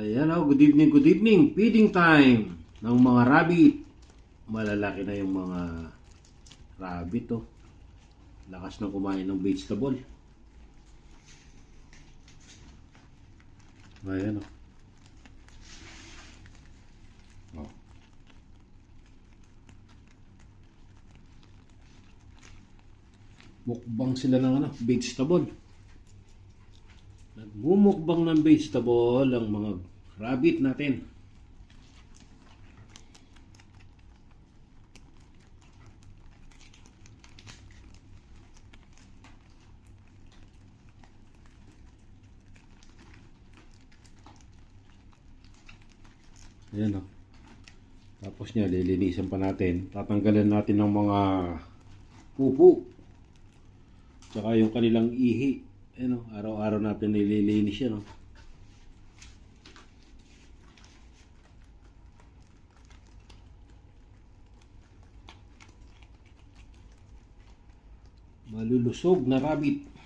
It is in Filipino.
Ayan o, good evening, good evening. Feeding time ng mga rabbit. Malalaki na yung mga rabbit oh. Lakas na kumain ng vegetable. Ayan o. Oh. Mukbang sila ng ano, vegetable. Nagmumukbang ng vegetable ang mga rabbit natin. Ayan o. Tapos niya, lilinisan pa natin. Tatanggalan natin ng mga pupo. Tsaka yung kanilang ihi. Ayan o, araw-araw natin nililinis yan o. Malulusog na rabbit.